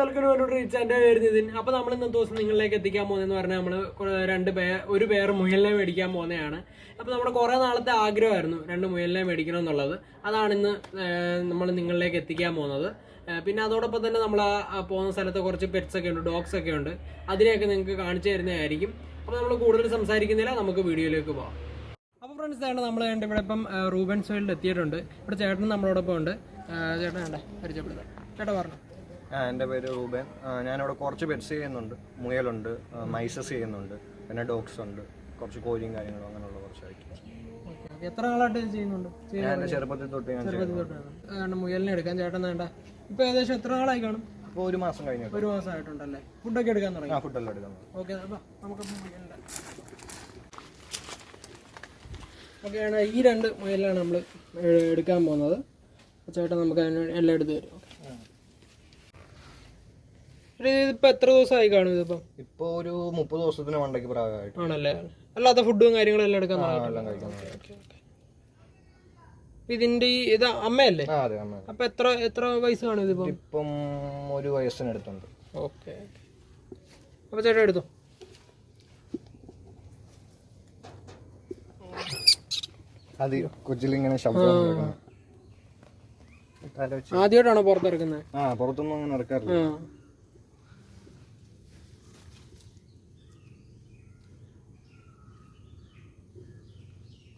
Friends welcome to reach എന്റെ പേര് അപ്പോൾ നമ്മൾ ഇന്നത്തെ ദിവസം നിങ്ങളിലേക്ക് എത്തിക്കാൻ പോകുന്നതെന്ന് പറഞ്ഞാൽ നമ്മൾ രണ്ട് പേ ഒരു പേർ മുയലിനെ മേടിക്കാൻ പോകുന്നതാണ്. അപ്പോൾ നമ്മുടെ കുറേ നാളത്തെ ആഗ്രഹമായിരുന്നു രണ്ട് മുയലിനെ മേടിക്കണം എന്നുള്ളത് അതാണ് ഇന്ന് നമ്മൾ നിങ്ങളിലേക്ക് എത്തിക്കാൻ പോകുന്നത്. പിന്നെ അതോടൊപ്പം തന്നെ നമ്മൾ പോകുന്ന സ്ഥലത്ത് കുറച്ച് പെറ്റ്സ് ഒക്കെ ഉണ്ട് ഡോഗ്സ് ഒക്കെ ഉണ്ട്. അതിനെയൊക്കെ നിങ്ങൾക്ക് കാണിച്ചു തരുന്നതായിരിക്കും. അപ്പോൾ നമ്മൾ കൂടുതൽ സംസാരിക്കുന്നില്ല നമുക്ക് വീഡിയോയിലേക്ക് പോകാം അപ്പോൾ ഫ്രണ്ട്സ് ആണ് നമ്മൾ കണ്ട് ഇവിടെ ഇപ്പം റൂബൻസ് വേൾഡ് എത്തിയിട്ടുണ്ട്. ഇവിടെ ചേട്ടൻ നമ്മളോടൊപ്പം ഉണ്ട്. ചേട്ടൻ വേണ്ടേ പരിചയപ്പെടുത്താം. ചേട്ടാ പറഞ്ഞു. എന്റെ പേര് റൂബൻ. ഞാനവിടെ കുറച്ച് പെറ്റ്സ് ചെയ്യുന്നുണ്ട്. മുയലുണ്ട് മൈസസ് ചെയ്യുന്നുണ്ട് പിന്നെ ഡോഗ്സ് ഉണ്ട്. കുറച്ച് കോഴിയും കാര്യങ്ങളും അങ്ങനെയുള്ള കുറച്ച് ഐറ്റംസ്. എത്ര നാളായിട്ട് ചെയ്യുന്നുണ്ട്? ഞാൻ ചെറുപ്പത്തിൽ തൊട്ട് ഞാൻ മുയലിനെ എടുക്കാൻ ചേട്ടൻ വേണ്ട. ഇപ്പൊ ഏകദേശം എത്ര നാളായി കാണും? അപ്പോൾ ഒരു മാസം കഴിഞ്ഞു ഒരു മാസമായിട്ടുണ്ടല്ലേ ഫുഡൊക്കെ എടുക്കാൻ തുടങ്ങി? ആ ഫുഡെല്ലാം എടുക്കാൻ ഓക്കെ നമുക്ക് മുയലിന്റെ ഓക്കെയാണ് ഈ രണ്ട് മുയലാണ് നമ്മൾ എടുക്കാൻ പോകുന്നത്. അപ്പോൾ ചേട്ടൻ നമുക്ക് അതിന് എല്ലാം എടുത്ത് തരും. ഇതിപ്പോ എത്ര ദിവസമായി കാണും ഇതിപ്പം? ഇപ്പൊ ഒരു മുപ്പത് ദിവസത്തിന് മണ്ടയ്ക്ക് പ്രായമായിട്ട്. ആണല്ലേ? അല്ലാത്ത ഫുഡും കാര്യങ്ങളും എല്ലാം എടുക്കാൻ തുടങ്ങി എല്ലാം ഇതിന്റെ ഈ ഇത് അമ്മയല്ലേ? ആ അതെ അമ്മ. അപ്പൊ എത്ര എത്ര വയസ്സ് കാണും ഇതിപ്പം? ഇപ്പം ഒരു വയസ്സിനടുത്തുണ്ട്. ഓക്കെ അപ്പൊ ചേട്ടാ എടുത്തോ? അത് കൊച്ചിലിങ്ങനെ ശബ്ദം കേൾക്കുന്നു. ആദ്യമായിട്ടാണോ പുറത്തിറക്കുന്നത് ആ പുറത്തൊന്നും അങ്ങനെ ഇറക്കാറില്ല. ആ.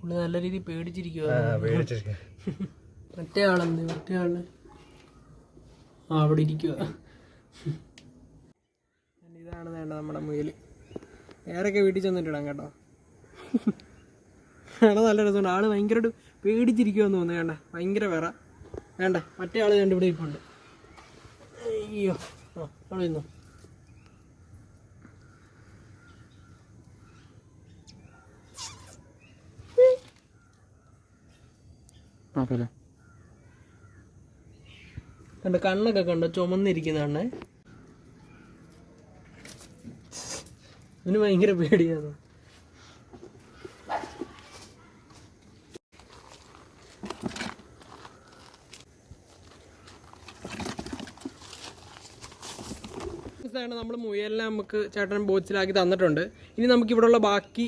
പുള്ളി നല്ല രീതിയിൽ പേടിച്ചിരിക്കുക പേടിച്ചിരിക്കും മറ്റേ ആളെന്ത് മറ്റേ ആൾ? ആ അവിടെ ഇരിക്കുക ഇതാണ് വേണ്ട നമ്മുടെ മുയൽ. വേറൊക്കെ വീട്ടിൽ ചെന്നിട്ടിടാം കേട്ടോ. ആണോ നല്ല രസമുണ്ട്. ആൾ ഭയങ്കരമായിട്ട് പേടിച്ചിരിക്കുമെന്ന് തോന്നുന്നു വേണ്ട ഭയങ്കര വേറ. വേണ്ട മറ്റേ ആൾ കണ്ടിവിടെ ഇരിപ്പുണ്ട്. അയ്യോ. ആ അവിടെ നിന്നോ. കണ്ട കണ്ണൊക്കെ കണ്ട കണ്ണേ. അതിന് ഭയങ്കര പേടിയാണ്. നമ്മൾ മുയലിനെ നമുക്ക് ചേട്ടൻ ബോച്ചിലാക്കി തന്നിട്ടുണ്ട്. ഇനി നമുക്ക് ഇവിടെയുള്ള ബാക്കി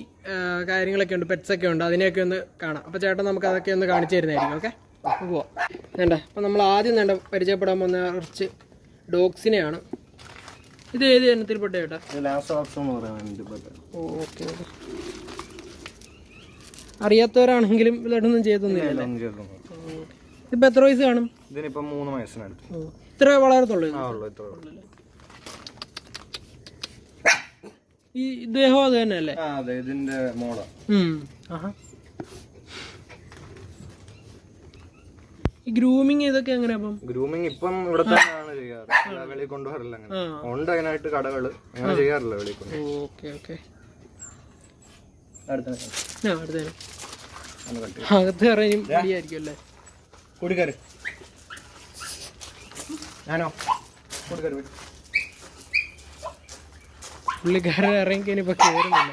കാര്യങ്ങളൊക്കെ ഉണ്ട് പെറ്റ്സ് ഒക്കെ ഉണ്ട് അതിനെയൊക്കെ ഒന്ന് കാണാം. അപ്പോൾ ചേട്ടൻ നമുക്ക് അതൊക്കെ ഒന്ന് കാണിച്ചു തരുന്നതായിരിക്കും ഓക്കെ? പോവാം. വേണ്ട അപ്പോൾ നമ്മൾ ആദ്യം വേണ്ട പരിചയപ്പെടാൻ പോകുന്ന കുറച്ച് ഡോഗ്സിനെയാണ്. ഇത് ഏത് ഇനത്തിൽപ്പെട്ട ചേട്ടാ? ഓക്കെ അറിയാത്തവരാണെങ്കിലും ഇതൊന്നും ചെയ്തൊന്നുമില്ല ഇതിപ്പോൾ എത്ര വയസ്സ് കാണും? ഇതിനിപ്പോ മൂന്ന് വയസ്സിനടുത്ത്. ഇത്ര വളരത്തുള്ളൂ ഇത്? ആ ഉള്ളു ഇത്ര ഉള്ളു. ഈ ദേഹം അത് തന്നെയല്ലേ? ആ അതെ ഇതിന്റെ മോള. ഈ ഗ്രൂമിങ് ഇതൊക്കെ എങ്ങനെയാ അപ്പം? ഗ്രൂമിങ് ഇപ്പം ഇവിടെ തന്നെയാണ് ചെയ്യാറ്. വെളിയിൽ കൊണ്ടുവരില്ല അങ്ങനെ. ഉണ്ട് അതിനായിട്ട് കടകൾ. അങ്ങനെ ചെയ്യാറില്ല വെളിയിൽ കൊണ്ട്. Okay okay. അകത്ത് കയറാനും മടിയായിരിക്കും അല്ലേ? കൊടുക്കാറ് ഞാനോ? കൊടുക്കാറ്. പുള്ളിക്കാരൻ ഇറങ്ങിക്കാൻ ഇനിയിപ്പോൾ കയറുന്നില്ല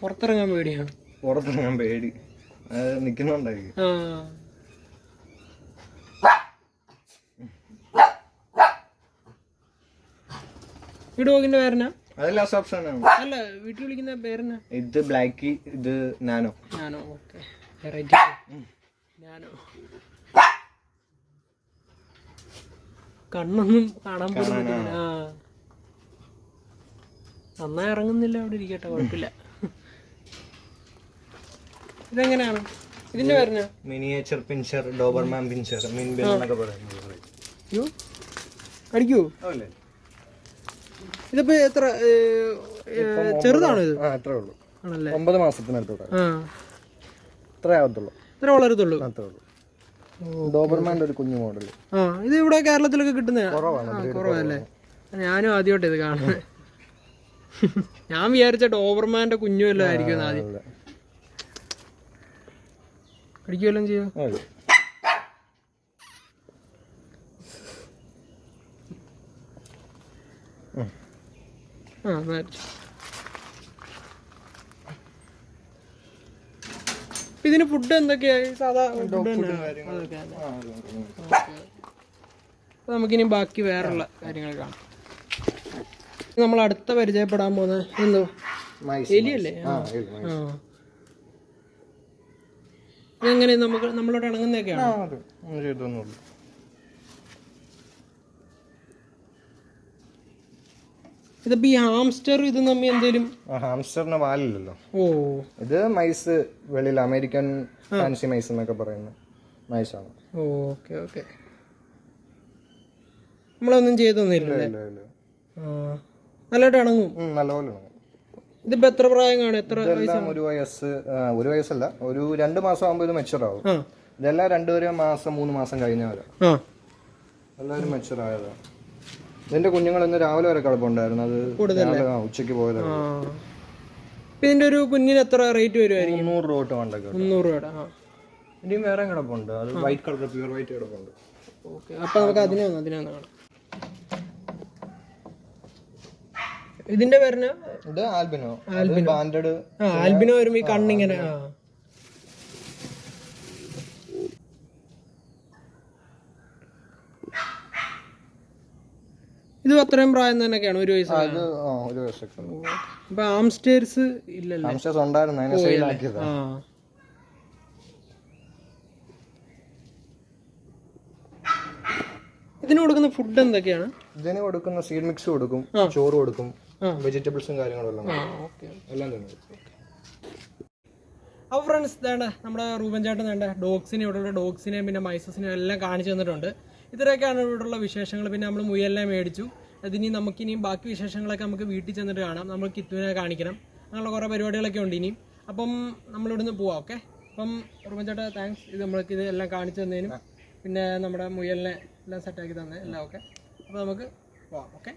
പുറത്തിറങ്ങാൻ പേടിയാണ് പുറത്തിറങ്ങാൻ പേടി. അത് ഈ ഡോഗിന്റെ പേരെന്നാ? അത് ഓപ്ഷൻ ആണ്. അല്ല വീട്ടിൽ വിളിക്കുന്ന പേരെന്നാ? ഇത് ബ്ലാക്ക് ഇത് nano nano okay variety nano കണ്ണൊന്നും കാണാൻ പറ്റുന്നില്ല. ആ. നന്നായി ഇറങ്ങുന്നില്ല അവിടെ ഇരിക്കട്ടെ കുഴപ്പമില്ല. ഇതെങ്ങനെയാണ്? ഇതിന്റെ പേരെന്നാ? മിനിയേച്ചർ പിൻഷർ ഡോബർമാൻ പിൻഷർ മിൻബിൽ എന്നൊക്കെ പറയുന്നത്. അടിക്കൂ അല്ലേ ഇതിപ്പോ എത്ര ചെറുതാണോ ഇത്? അത്രേ ഉള്ളൂ. ആണല്ലേ? ഒമ്പത് മാസത്തിനടുത്തോട്ടെ. ആ. അത്രേ ആവത്തുള്ളൂ. ഇത്ര വളരത്തുള്ളൂ. അത്രേ ഉള്ളൂ. ഡോബർമാന്റെ ഒരു കുഞ്ഞു മോഡൽ ആ ഇത് ഇവിടെ കേരളത്തിലൊക്കെ കിട്ടുന്ന കുറവല്ലേ? ഞാനും ആദ്യമായിട്ട് ഇത് കാണുന്നത് ഞാൻ വിചാരിച്ച ഡോബർമാന്റെ കുഞ്ഞു വല്ലതും ആയിരിക്കും ആദ്യം. കടിക്കുമല്ലോ ചെയ്യോ? ആ. ഇപ്പൊ ഇതിന് ഫുഡ് എന്തൊക്കെയായി? സാധാ ഫുഡ് നമുക്കിനി ബാക്കി വേറെയുള്ള കാര്യങ്ങൾ കാണാം. നമ്മൾ അടുത്ത പരിചയപ്പെടാൻ പോകുന്നത് എന്തോ എലിയല്ലേ? ഇതെങ്ങനെ നമുക്ക് നമ്മളോട് ഇണങ്ങുന്നതൊക്കെയാണ്? ഇതിപ്പോ ഈ ഹാംസ്റ്റർ ഇത് നമ്മി എന്തേലും? ഹാംസ്റ്ററിന് വാലില്ലല്ലോ. ഓ. ഇത് മൈസ് വെളിയിൽ അമേരിക്കൻ ഫാൻസി മൈസ് എന്നൊക്കെ പറയുന്ന മൈസാണ്. Okay okay. നമ്മളൊന്നും ചെയ്തൊന്നുമില്ല നല്ലതായിട്ട് ഇണങ്ങും. നല്ലപോലെ. ഇതിപ്പോ എത്ര പ്രായം കാണും? എത്ര ഒരു വയസ്സ് ഒരു വയസ്സല്ല ഒരു രണ്ട് മാസം ആകുമ്പോൾ ഇത് മെച്ചുർ ആവും. ഇതെല്ലാം രണ്ടുപേരെ മാസം മൂന്ന് മാസം കഴിഞ്ഞവരാ വരാം. എല്ലാവരും മെച്ചുർ ആയതാ ഇതിന്റെ കുഞ്ഞുങ്ങൾ ഇന്ന് രാവിലെ വരെ കിടപ്പുണ്ടായിരുന്നു. അത് ഉച്ചയ്ക്ക് പോയത്. ഉച്ചയ്ക്ക് പോയതാണ് ഇതിന്റെ ഒരു കുഞ്ഞിന് എത്ര റേറ്റ് വരുമായിരിക്കും മുന്നൂറ് രൂപ തൊട്ട് വേണ്ടൊക്കെ മുന്നൂറ് രൂപ ഇനിയും വേറെ കിടപ്പുണ്ട്. അത് വൈറ്റ് കളർ പ്യൂർ വൈറ്റ് കിടപ്പുണ്ട്. ഓക്കെ. അപ്പൊ നമുക്ക് അതിനെ ഒന്ന് അതിനെ ഒന്ന് കാണാം. ഇതിന്റെ പേരിന് ഇത് ആൽബിനോ. ബാൻഡഡ് ആ ആൽബിനോ വരുമ്പോ ഈ കണ്ണിങ്ങനെ ഇത് അത്രയും പ്രായം തന്നെയൊക്കെയാണ് ഒരു വയസ്സ് അപ്പൊ ആ, ഒരു ഉണ്ട്. ആംസ്റ്റേഴ്സ് ഇല്ലല്ലോ? ആംസ്റ്റേഴ്സ് ഉണ്ടായിരുന്നു അതിനെ സെയിലാക്കിയതാ ആ. ഇതിന് കൊടുക്കുന്ന ഫുഡ് എന്തൊക്കെയാണ്? ഇതിന് കൊടുക്കുന്ന സീഡ് മിക്സ് കൊടുക്കും ചോറ് കൊടുക്കും വെജിറ്റബിൾസും കാര്യങ്ങളും എല്ലാം ആ കൊടുക്കും. ഓക്കെ എല്ലാം തന്നെ അപ്പോൾ ഫ്രണ്ട്സ് വേണ്ട നമ്മുടെ റൂബൻ ചേട്ടൻ വേണ്ട ഡോഗ്സിനെ ഇവിടെയുള്ള ഡോഗ്സിനെയും പിന്നെ മൈസസിനെയും എല്ലാം കാണിച്ചു തന്നിട്ടുണ്ട്. ഇത്രയൊക്കെയാണ് ഇവിടെയുള്ള വിശേഷങ്ങൾ. പിന്നെ നമ്മൾ മുയലിനെ മേടിച്ചു. അതിനി നമുക്കിനിയും ബാക്കി വിശേഷങ്ങളൊക്കെ നമുക്ക് വീട്ടിൽ ചെന്നിട്ട് കാണാം. നമ്മൾ കിത്തുവിനെ കാണിക്കണം. അങ്ങനെയുള്ള കുറേ പരിപാടികളൊക്കെ ഉണ്ട് ഇനിയും. അപ്പം നമ്മളിവിടുന്ന് പോവാം ഓക്കെ? അപ്പം റൂബൻ ചേട്ടാ താങ്ക്സ് ഇത് നമ്മൾക്ക് ഇത് എല്ലാം കാണിച്ചു തന്നതിനും പിന്നെ നമ്മുടെ മുയലിനെ എല്ലാം സെറ്റാക്കി തന്നെ എല്ലാം ഓക്കെ? അപ്പോൾ നമുക്ക് പോവാം ഓക്കെ?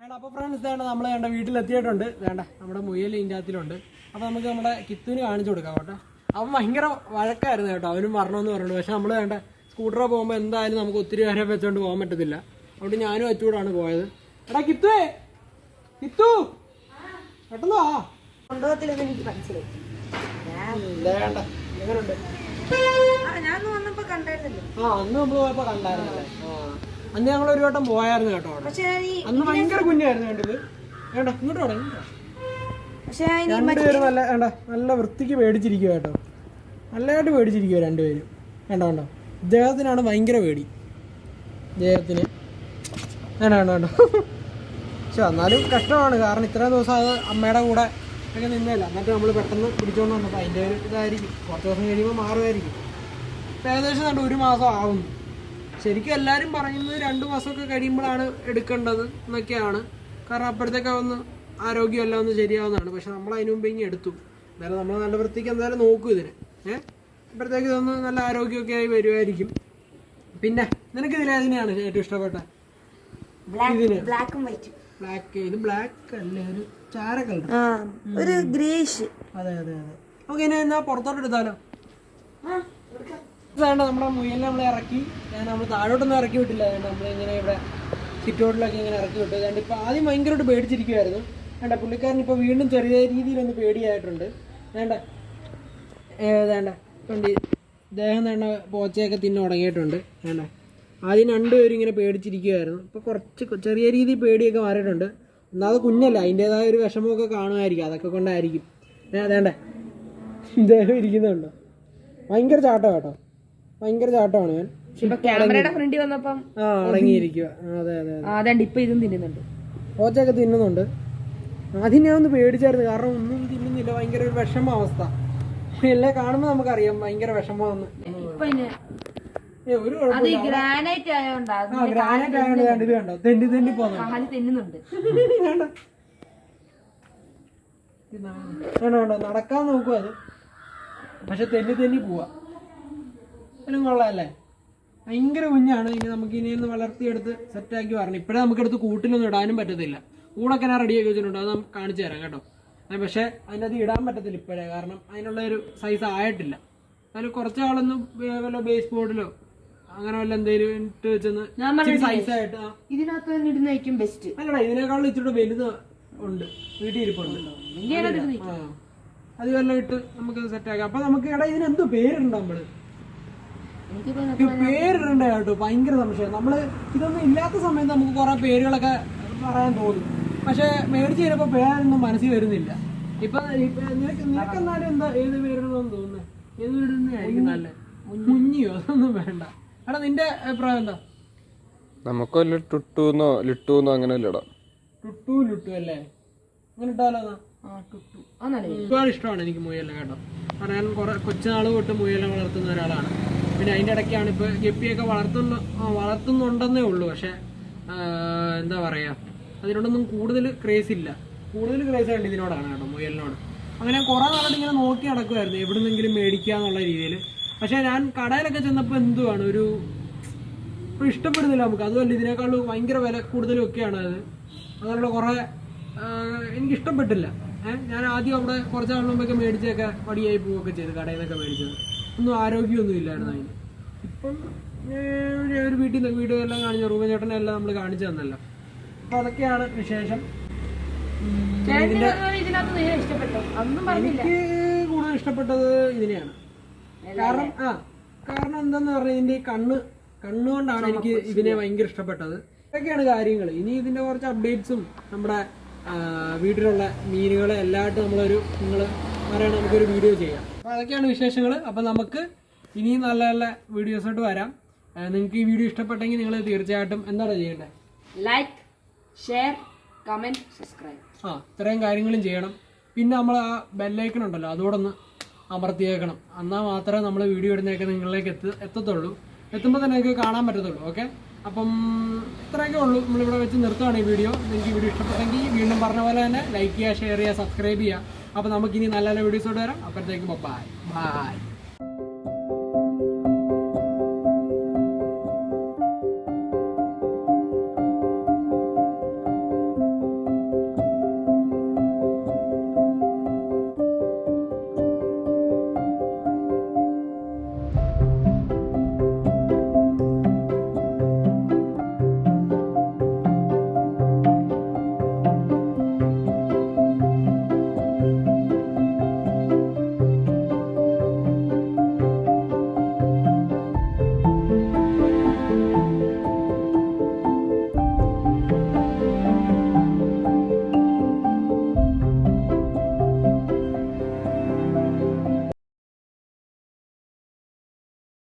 വേണ്ട അപ്പോൾ ഫ്രണ്ട്സ് വേണ്ട നമ്മൾ വേണ്ട വീട്ടിലെത്തിയിട്ടുണ്ട്. വേണ്ട നമ്മുടെ മുയൽ ഇതിന്റെ അകത്തിലുണ്ട്. അപ്പോൾ നമുക്ക് നമ്മുടെ കിത്തുവിന് കാണിച്ചു കൊടുക്കാം കേട്ടോ. അവൻ ഭയങ്കര വഴക്കായിരുന്നു കേട്ടോ. അവനും വരണമെന്ന് പറഞ്ഞിട്ട് പക്ഷെ നമ്മൾ വേണ്ട സ്കൂട്ടറിൽ പോകുമ്പോൾ എന്തായാലും നമുക്ക് ഒത്തിരി വരെ വെച്ചോണ്ട് പോകാൻ പറ്റത്തില്ല. അതുകൊണ്ട് ഞാനും അച്ചൂടാണ് പോയത്. എടാ കിത്തുവേ കിത്തു. പെട്ടെന്ന് വാ. കൊണ്ടുപോകത്തില്ലെന്ന് എനിക്ക് മനസ്സിലായി. ആ അന്ന് നമ്മൾ പോയപ്പോൾ കണ്ടായിരുന്നല്ലേ. ആ. അന്ന് ഞങ്ങൾ ഒരു വട്ടം പോയായിരുന്നു കേട്ടോ അന്ന് ഭയങ്കര കുഞ്ഞായിരുന്നു കേട്ടത് വേണ്ട ഇങ്ങോട്ട് വേണം രണ്ടുപേരും നല്ല വേണ്ട നല്ല വൃത്തിക്ക് പേടിച്ചിരിക്കുക കേട്ടോ. നല്ലതായിട്ട് പേടിച്ചിരിക്കുക രണ്ടുപേരും. വേണ്ട വേണ്ട. ജയത്തിനാണ് ഭയങ്കര പേടി. ജയത്തിന് വേണ്ട വേണ്ട പക്ഷെ എന്നാലും കഷ്ടമാണ്. കാരണം ഇത്രയും ദിവസം അത് അമ്മയുടെ കൂടെ ഒക്കെ നിന്നല്ല എന്നിട്ട് നമ്മൾ പെട്ടെന്ന് പിടിച്ചോണ്ട് വന്നപ്പോൾ അതിന്റെ ഒരു ഇതായിരിക്കും. കുറച്ച് ദിവസം കഴിയുമ്പോൾ മാറുമായിരിക്കും. ഏകദേശം കണ്ട് ഒരു മാസം ആവുന്നു. ശരിക്കും എല്ലാവരും പറയുന്നത് രണ്ട് മാസമൊക്കെ കഴിയുമ്പോഴാണ് എടുക്കേണ്ടത് എന്നൊക്കെയാണ്. കാരണം അപ്പോഴത്തേക്ക് ഒന്ന് ആരോഗ്യമല്ല ഒന്ന് ശരിയാവുന്നതാണ്. പക്ഷെ നമ്മൾ അതിനു മുമ്പ് ഇങ്ങനെ എടുത്തു. എന്തായാലും നമ്മൾ നല്ല വൃത്തിക്ക് എന്തായാലും നോക്കും ഇതിനെ. ഏഹ് അപ്പോഴത്തേക്ക് ഇതൊന്ന് നല്ല ആരോഗ്യമൊക്കെ ആയി വരുമായിരിക്കും പിന്നെ നിനക്ക് ഇതിലേതിനെയാണ് ഏറ്റവും ഇഷ്ടപ്പെട്ട? ബ്ലാക്ക് ബ്ലാക്കും ഇത് ബ്ലാക്ക് അല്ലേ? ഒരു ചാര കളർ ഒരു ഗ്രേഷ്. അതെ അതെ അതെ. നമുക്ക് ഇനി എന്നാ പുറത്തോട്ട് എടുത്താലോ? വേണ്ട നമ്മുടെ മുയലിനെ നമ്മൾ ഇറക്കി. നമ്മൾ താഴോട്ടൊന്നും ഇറക്കി വിട്ടില്ല. അതുകൊണ്ട് നമ്മൾ ഇങ്ങനെ ഇവിടെ സിറ്റോട്ടിലൊക്കെ ഇങ്ങനെ ഇറക്കി വിട്ടു. അതുകൊണ്ട് ഇപ്പോൾ ആദ്യം ഭയങ്കരമായിട്ട് പേടിച്ചിരിക്കുമായിരുന്നു വേണ്ട പുള്ളിക്കാരൻ ഇപ്പോൾ വീണ്ടും ചെറിയ രീതിയിലൊന്ന് പേടിയായിട്ടുണ്ട്. വേണ്ട. ഏതാണ്ട കണ്ടി ദേഹം തന്നെ പോച്ചയൊക്കെ തിന്നു തുടങ്ങിയിട്ടുണ്ട് വേണ്ട ആദ്യം രണ്ടുപേരും ഇങ്ങനെ പേടിച്ചിരിക്കുമായിരുന്നു ഇപ്പോൾ കുറച്ച് ചെറിയ രീതിയിൽ പേടിയൊക്കെ മാറിയിട്ടുണ്ട്. ഒന്നാമത് കുഞ്ഞല്ല അതിന്റെതായ ഒരു വിഷമമൊക്കെ കാണുമായിരിക്കും. അതൊക്കെ കൊണ്ടായിരിക്കും. അതേണ്ടേ? ദേഹം ഇരിക്കുന്നുണ്ടോ? ഭയങ്കര ചാട്ടം കേട്ടോ. ഭയങ്കര ചാട്ടമാണ് ഞാൻ. ക്യാമറയുടെ ഫ്രണ്ടിൽ വന്നപ്പം ആ അടങ്ങിയിരിക്കുക അതെ അതെ അതെ. അതാണ്ട് ഇപ്പൊ ഇതും തിന്നുന്നുണ്ട്. അതിനെ തിന്നുന്നുണ്ട്. ആദ്യം ഞാൻ ഒന്ന് പേടിച്ചായിരുന്നു. കാരണം ഒന്നും തിന്നുന്നില്ല. ഭയങ്കര ഒരു വിഷമ അവസ്ഥ എല്ലാം നമുക്ക് അറിയാം ഭയങ്കര വിഷമമെന്ന്. ഒരു അത് ഗ്രാനൈറ്റ് ആയോണ്ടാ ഗ്രാനൈറ്റ് ആയതുകൊണ്ട് കണ്ടു ഇത് കണ്ടോ? തെണ്ടി തെണ്ടി പോകുന്നു കാലി തെന്നുന്നുണ്ട്. വേണ്ട. വേണ്ട നടക്കാൻ നോക്കുക അത്. പക്ഷെ തെന്നി തെന്നി പോവാ. അതിനും കൊള്ളാല്ലേ? ഭയങ്കര കുഞ്ഞാണ്. ഇനി നമുക്ക് ഇനി ഒന്ന് വളർത്തിയെടുത്ത് സെറ്റാക്കി പറഞ്ഞു ഇപ്പോഴേ നമുക്കെടുത്ത് കൂട്ടിലൊന്നും ഇടാനും പറ്റത്തില്ല. കൂടൊക്കെ ഞാൻ റെഡിയാക്കി വെച്ചിട്ടുണ്ട്. അത് നമുക്ക് കാണിച്ചു തരാം കേട്ടോ. പക്ഷേ അതിനകത്ത് ഇടാൻ പറ്റത്തില്ല ഇപ്പോഴേ. കാരണം അതിനുള്ള ഒരു സൈസ് ആയിട്ടില്ല. അതിൽ കുറച്ച് ആളൊന്നും വല്ല ബേസ് ബോർഡിലോ അങ്ങനെ വല്ല എന്തെങ്കിലും ഇട്ട് വെച്ചെന്ന് സൈസ് ആയിട്ട് ഇതിനകത്ത് തന്നെ ഇടുന്നതായിരിക്കും ബെസ്റ്റ് അല്ലടാ ഇതിനേക്കാളും ഇച്ചിരി വലുത് ഉണ്ട്. വീട്ടിൽ ഇരിപ്പുണ്ട്. അത് വല്ലതും ഇട്ട് നമുക്ക് സെറ്റ് ആക്കാം. അപ്പൊ നമുക്ക് എടാ ഇതിന് എന്തോ പേരുണ്ട് നമ്മൾ? പേരിടണ്ടേ കേട്ടോ? ഭയങ്കര സംശയം. നമ്മൾ ഇതൊന്നും ഇല്ലാത്ത സമയത്ത് നമുക്ക് കുറെ പേരുകളൊക്കെ പറയാൻ തോന്നും. പക്ഷെ മേടിച്ച് കഴിഞ്ഞപ്പോ പേരൊന്നും മനസ്സിൽ വരുന്നില്ല. ഇപ്പൊ ഇപ്പൊ നിനക്ക് നിനക്ക് എന്നാലും എന്താ ഏത് പേരിടണമെന്ന് തോന്നുന്നത് ഏത് പേരിടുന്നതായിരിക്കും നല്ല മുഞ്ഞിയോ അതൊന്നും വേണ്ട. എടാ നിന്റെ അഭിപ്രായം എന്താ? നമുക്ക് വല്ല ടുട്ടൂന്നോ ലിട്ടൂന്നോ അങ്ങനെ ലിട്ടു ഇടാം. ടുട്ടു ലുട്ടു അല്ലേ? അങ്ങനെ ഇട്ടാലോ ഒരുപാട് ഇഷ്ടമാണ് എനിക്ക് മുയല്ല കേട്ടോ. കാരണം ഞാൻ കുറെ കൊച്ചുനാൾ തൊട്ട് മുയല്ല വളർത്തുന്ന ഒരാളാണ്. പിന്നെ അതിന്റെ ഇടയ്ക്കാണ് ഇപ്പോൾ ഗപ്പിയൊക്കെ വളർത്തുന്ന വളർത്തുന്നുണ്ടെന്നേ ഉള്ളൂ. പക്ഷെ എന്താ പറയുക അതിനോടൊന്നും കൂടുതൽ ക്രേസ് ഇല്ല. കൂടുതൽ ക്രേസ് ഉണ്ട് ഇതിനോടാണ് കേട്ടോ മുയലിനോട്. അങ്ങനെ കുറേ നാളായിട്ട് ഇങ്ങനെ നോക്കി നടക്കുമായിരുന്നു എവിടുന്നെങ്കിലും മേടിക്കുക എന്നുള്ള രീതിയിൽ. പക്ഷേ ഞാൻ കടയിലൊക്കെ ചെന്നപ്പോൾ എന്തുവാണ് ഒരു ഇപ്പോൾ ഇഷ്ടപ്പെടുന്നില്ല നമുക്ക്. അതുമല്ല ഇതിനേക്കാളും ഭയങ്കര വില കൂടുതലും ഒക്കെയാണ് അത്. അതുകൊണ്ട് കുറേ എനിക്ക് ഇഷ്ടപ്പെട്ടില്ല. ഏഹ് ഞാൻ ആദ്യം അവിടെ കുറച്ച് നാൾ മുമ്പൊക്കെ മേടിച്ചൊക്കെ വടിയായി പോവുകയൊക്കെ ചെയ്ത് കടയിൽ നിന്നൊക്കെ മേടിച്ചത്. ഒന്നും ആരോഗ്യമൊന്നും ഇല്ലായിരുന്നു അതിന്. ഇപ്പം ഒരു- വീട്ടിൽ നിന്ന് വീഡിയോ എല്ലാം കാണിച്ചു റൂമ ചേട്ടനെല്ലാം നമ്മൾ കാണിച്ചു തന്നല്ലോ. അപ്പോൾ അതൊക്കെയാണ് വിശേഷം. എനിക്ക് കൂടുതൽ ഇഷ്ടപ്പെട്ടത് ഇതിനെയാണ്. കാരണം ആ കാരണം എന്താന്ന് പറഞ്ഞാൽ ഇതിന്റെ കണ്ണ് കണ്ണുകൊണ്ടാണ് എനിക്ക് ഇതിനെ ഭയങ്കര ഇഷ്ടപ്പെട്ടത്. ഇതൊക്കെയാണ് കാര്യങ്ങൾ ഇനി ഇതിന്റെ കുറച്ച് അപ്ഡേറ്റ്സും നമ്മുടെ വീട്ടിലുള്ള മീനുകളെ എല്ലായിട്ടും നമ്മളൊരു നിങ്ങൾ പറയണം നമുക്കൊരു വീഡിയോ ചെയ്യാം. അപ്പോൾ അതൊക്കെയാണ് വിശേഷങ്ങൾ അപ്പോൾ നമുക്ക് ഇനിയും നല്ല നല്ല വീഡിയോസോട്ട് വരാം. നിങ്ങൾക്ക് ഈ വീഡിയോ ഇഷ്ടപ്പെട്ടെങ്കിൽ നിങ്ങൾ തീർച്ചയായിട്ടും എന്താണ് ചെയ്യേണ്ടത്? ലൈക്ക് ഷെയർ കമന്റ് സബ്സ്ക്രൈബ് ആ ഇത്രയും കാര്യങ്ങളും ചെയ്യണം. പിന്നെ നമ്മൾ ആ ബെല്ലൈക്കൺ ഉണ്ടല്ലോ അതോടൊന്ന് അമർത്തിയേക്കണം. എന്നാൽ മാത്രമേ നമ്മൾ വീഡിയോ ഇടുന്നതൊക്കെ നിങ്ങളിലേക്ക് എത്ത എത്തത്തുള്ളൂ. എത്തുമ്പോൾ തന്നെ നിങ്ങൾക്ക് കാണാൻ പറ്റത്തുള്ളൂ ഓക്കെ അപ്പം ഇത്രയൊക്കെ ഉള്ളൂ. നമ്മളിവിടെ വെച്ച് നിർത്തുകയാണ് ഈ വീഡിയോ നിങ്ങൾക്ക് വീഡിയോ ഇഷ്ടപ്പെട്ടെങ്കിൽ വീണ്ടും പറഞ്ഞ പോലെ തന്നെ ലൈക്ക് ചെയ്യുക ഷെയർ ചെയ്യുക സബ്സ്ക്രൈബ് ചെയ്യുക. അപ്പോൾ നമുക്കിനി നല്ല നല്ല വീഡിയോസോട് വരാം. അപ്പോഴത്തേക്കും ബൈ ബൈ